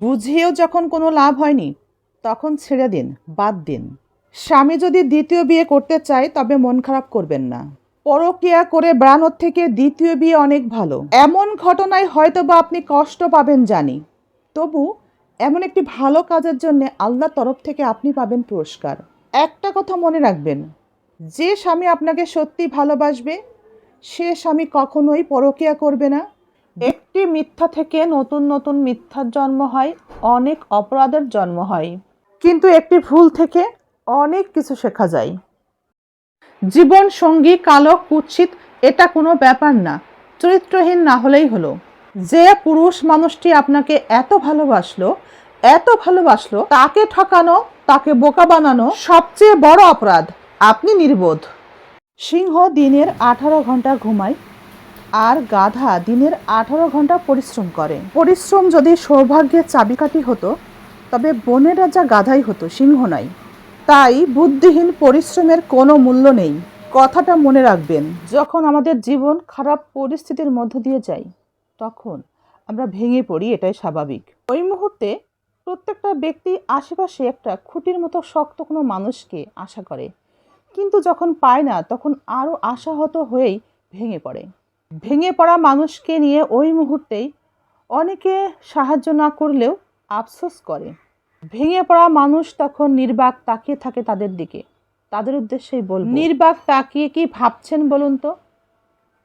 বুঝিয়েও যখন কোনো লাভ হয়নি, তখন ছেড়ে দিন, বাদ দিন। স্বামী যদি দ্বিতীয় বিয়ে করতে চায়, তবে মন খারাপ করবেন না। পরকিয়া করে বেড়ানোর থেকে দ্বিতীয় বিয়ে অনেক ভালো। এমন ঘটনায় হয়তো বা আপনি কষ্ট পাবেন জানি। তবু এমন একটি ভালো কাজের জন্য আল্লাহ তরফ থেকে আপনি পাবেন পুরস্কার। একটা কথা মনে রাখবেন, যে স্বামী আপনাকে সত্যি ভালোবাসবে, সে স্বামী কখনোই পরকিয়া করবে না। একটি মিথ্যা থেকে নতুন নতুন মিথ্যার জন্ম হয়, অনেক অপরাধের জন্ম হয়। কিন্তু একটি ভুল থেকে অনেক কিছু শেখা যায়। জীবন সঙ্গী কালো কুৎসিত, এটা কোনো ব্যাপার না, চরিত্রহীন না হলেই হলো। যে পুরুষ মানুষটি আপনাকে এত ভালোবাসলো এত ভালোবাসলো, তাকে ঠকানো, তাকে বোকা বানানো সবচেয়ে বড় অপরাধ। আপনি নির্বোধ। সিংহ দিনের আঠারো ঘণ্টা ঘুমায় আর গাধা দিনের আঠারো ঘণ্টা পরিশ্রম করে। পরিশ্রম যদি সৌভাগ্যের চাবিকাঠি হতো, তবে বনের রাজা গাধাই হতো, সিংহ নয় তাই বুদ্ধিহীন পরিশ্রমের কোনো মূল্য নেই। কথাটা মনে রাখবেন, যখন আমাদের জীবন খারাপ পরিস্থিতির মধ্য দিয়ে যাই তখন আমরা ভেঙে পড়ি, এটাই স্বাভাবিক। ওই মুহূর্তে প্রত্যেকটা ব্যক্তি আশেপাশে একটা খুঁটির মতো শক্ত কোনো মানুষকে আশা করে। কিন্তু যখন পায় না, তখন আরও আশাহত হয়েই ভেঙে পড়ে। ভেঙে পড়া মানুষকে নিয়ে ওই মুহূর্তেই অনেকে সাহায্য না করলেও আফসোস করে। ভেঙে পড়া মানুষ তখন নির্বাক তাকিয়ে থাকে তাদের দিকে। তাদের উদ্দেশ্যেই বল নির্বাক তাকিয়ে কি ভাবছেন বলুন তো?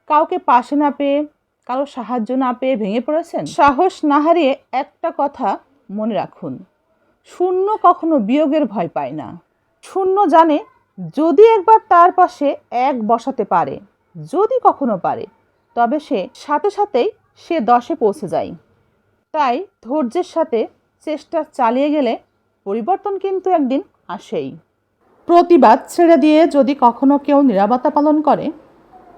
কাউকে পাশে না পেয়ে কারও সাহায্য না পেয়ে ভেঙে পড়েছেন? সাহস না হারিয়ে একটা কথা মনে রাখুন। শূন্য কখনো বিয়োগের ভয় পায় না। শূন্য জানে যদি একবার তার পাশে এক বসাতে পারে যদি কখনো পারে তবে সে সাথে সাথেই সে দশে পৌঁছে যায়। তাই ধৈর্যের সাথে চেষ্টা চালিয়ে গেলে পরিবর্তন কিন্তু একদিন আসেই। প্রতিবাদ ছেড়ে দিয়ে যদি কখনো কেউ নিরাপত্তা পালন করে,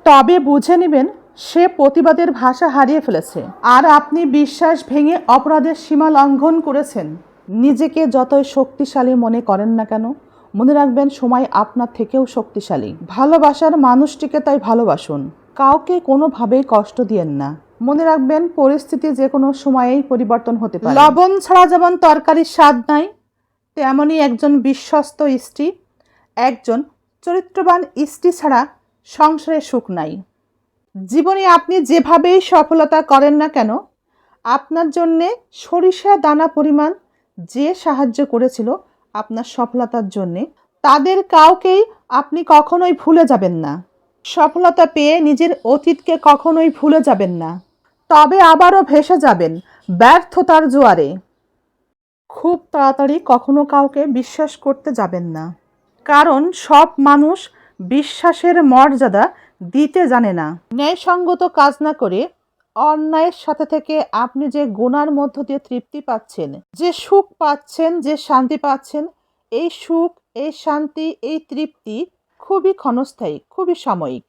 তবে বুঝে নেবেন সে প্রতিবাদের ভাষা হারিয়ে ফেলেছে। আর আপনি বিশ্বাস ভেঙে অপরাধের সীমা লঙ্ঘন করেছেন, নিজেকে যতই শক্তিশালী মনে করেন না কেন, মনে রাখবেন সময় আপনার থেকেও শক্তিশালী। ভালোবাসার মানুষটিকে তাই ভালোবাসুন। কাউকে কোনোভাবেই কষ্ট দিয়েন না। মনে রাখবেন, পরিস্থিতি যে কোনো সময়েই পরিবর্তন হতে পারে। লবণ ছাড়া যেমন তরকারির স্বাদ নাই, তেমনই একজন বিশ্বস্ত স্ত্রী, একজন চরিত্রবান স্ত্রী ছাড়া সংসারে সুখ নাই। জীবনে আপনি যেভাবেই সফলতা করেন না কেন, আপনার জন্যে সরিষা দানা পরিমাণ যে সাহায্য করেছিল আপনার সফলতার জন্যে, তাদের কাউকেই আপনি কখনোই ভুলে যাবেন না। সফলতা পেয়ে নিজের অতীতকে কখনোই ভুলে যাবেন না। তবে আবারও ভেসে যাবেন ব্যর্থতার জোয়ারে। খুব তাড়াতাড়ি কখনো কাউকে বিশ্বাস করতে যাবেন না। কারণ সব মানুষ বিশ্বাসের মর্যাদা দিতে জানে না। ন্যায়সঙ্গত কাজ না করে অন্যায়ের সাথে থেকে আপনি যে গুণার মধ্য দিয়ে তৃপ্তি পাচ্ছেন, যে সুখ পাচ্ছেন, যে শান্তি পাচ্ছেন, এই সুখ, এই শান্তি, এই তৃপ্তি খুবই ক্ষণস্থায়ী, খুবই সাময়িক।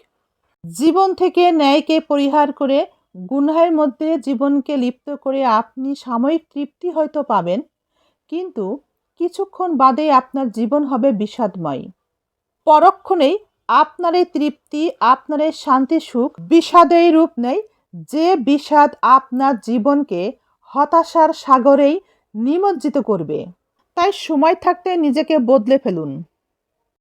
জীবন থেকে ন্যায়কে পরিহার করে গুনহের মধ্যে জীবনকে লিপ্ত করে আপনি সাময়িক তৃপ্তি হয়তো পাবেন, কিন্তু কিছুক্ষণ বাদে আপনার জীবন হবে বিষাদময়। পরক্ষণেই আপনার এই তৃপ্তি, আপনার এই শান্তি, সুখ বিষাদেই রূপ নেয়। যে বিষাদ আপনার জীবনকে হতাশার সাগরেই নিমজ্জিত করবে। তাই সময় থাকতে নিজেকে বদলে ফেলুন।